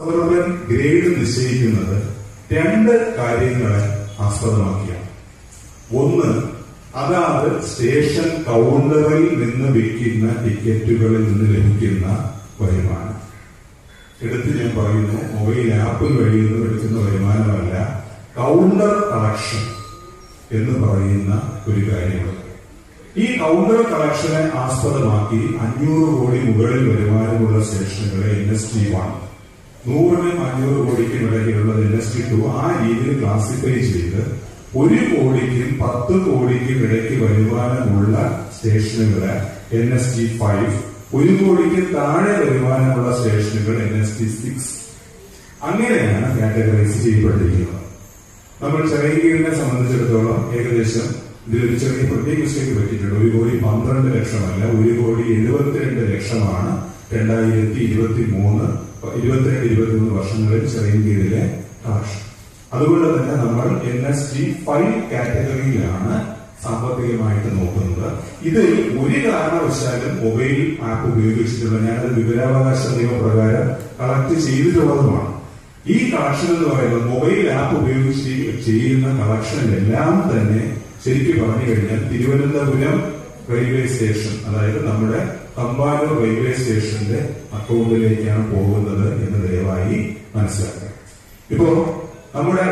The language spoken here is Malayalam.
സബർബൻ ഗ്രേഡ് നിശ്ചയിക്കുന്നത് രണ്ട് കാര്യങ്ങളെ ആസ്പദമാക്കിയാണ്. ഒന്ന് അതാത് സ്റ്റേഷൻ കൗണ്ടറിൽ നിന്ന് വിൽക്കുന്ന ടിക്കറ്റുകളിൽ നിന്ന് ലഭിക്കുന്ന വരുമാനം. എടുത്ത് ഞാൻ പറയുന്നു മൊബൈൽ ആപ്പ് വഴി നിന്ന് എടുക്കുന്ന വരുമാനമല്ല കൗണ്ടർ കളക്ഷൻ എന്ന് പറയുന്ന ഒരു കാര്യമാണ്. ഈ കൗണ്ടർ കളക്ഷനെ ആസ്പദമാക്കി അഞ്ഞൂറ് കോടി മുകളിൽ വരുമാനമുള്ള സ്റ്റേഷനുകളെ ഇൻഡസ്ട്രി വൺ നൂറിനും അഞ്ഞൂറ് കോടിക്കും ഇടയ്ക്കുള്ള ഇൻഡസ്ട്രി ടു ആ രീതിയിൽ ക്ലാസിഫൈ ചെയ്ത് ഒരു കോടിക്കും പത്ത് കോടിക്കും ഇടയ്ക്ക് വരുമാനമുള്ള സ്റ്റേഷനുകളെ എൻ എസ് ടി ഫൈവ് ഒരു കോടിക്ക് താഴെ വരുമാനമുള്ള സ്റ്റേഷനുകൾ എൻ എസ് ടി സിക്സ് അങ്ങനെയാണ് കാറ്റഗറൈസ് ചെയ്യപ്പെട്ടിരിക്കുന്നത്. നമ്മൾ ചെറിയ സംബന്ധിച്ചിടത്തോളം ഏകദേശം ഇതിലൊരു ചെറിയ പ്രത്യേക മിസ്റ്റേക്ക് പറ്റിയിട്ടുണ്ട്. ഒരു കോടി പന്ത്രണ്ട് ലക്ഷമല്ല ഒരു കോടി എഴുപത്തിരണ്ട് ലക്ഷമാണ് രണ്ടായിരത്തി ഇരുപത്തി മൂന്ന് ഇരുപത്തിരണ്ട് ഇരുപത്തിമൂന്ന് വർഷങ്ങളിൽ ചെറിയ കളക്ഷൻ അതുകൊണ്ട് തന്നെ നമ്മൾ എൻ എസ് ജി ഫൈവ് കാറ്റഗറിയിലാണ് സാമ്പത്തികമായിട്ട് നോക്കുന്നത്. ഇതിൽ ഒരു കാരണവശാലും മൊബൈൽ ആപ്പ് ഉപയോഗിച്ചിട്ടുള്ള ഞാനത് വിവരാവകാശ നിയമപ്രകാരം കളക്ട് ചെയ്തിട്ടുള്ളതുമാണ്. ഈ കളക്ഷൻ എന്ന് പറയുന്നത് മൊബൈൽ ആപ്പ് ഉപയോഗിച്ച് ചെയ്യുന്ന കളക്ഷൻ എല്ലാം തന്നെ ശരിക്കും പറഞ്ഞു കഴിഞ്ഞാൽ തിരുവനന്തപുരം റെയിൽവേ സ്റ്റേഷൻ അതായത് നമ്മുടെ തമ്പാനൂർ റെയിൽവേ സ്റ്റേഷന്റെ അക്കൗണ്ടിലേക്കാണ് പോകുന്നത് എന്ന് ദയവായി മനസ്സിലാക്കുക. ഇപ്പോ നമ്മുടെ